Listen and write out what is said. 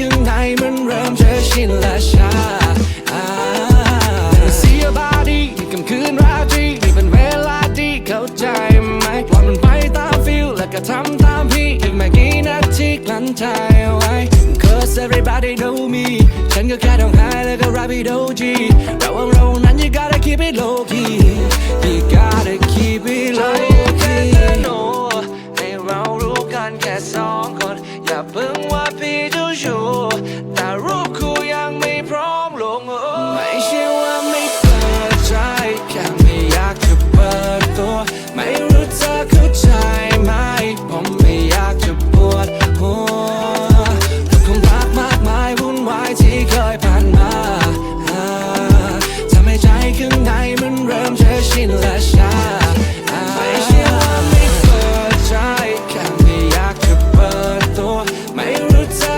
ข้างในมันเริ่มจะชินและชาอ่าเสียบาดีที่กำคืนราตรีนี่เป็นเวลาดีเข้าใจไหมปล่อยมันไปตามฟิลแล้วก็ทำตามพี่อีกไม่กี่นาทีกลั้นใจไว้ Cause everybody know me ฉันก็แค่ต้องหายแล้วก็ rap it OG เราว่าเรานั้น you gotta keep it low key you gotta keep it low key ให้เรารู้กันแค่สอง ไม่ใช่ว่าไม่เปิดใจ แค่ไม่อยากจะเปิดตัว ไม่รู้เธอเข้าใจไหม ผมไม่อยากจะปวดหัวกับความรักมากมายวุ่นวายที่เคยผ่านมาทำให้ใจข้างในมันเริ่มเชชินและ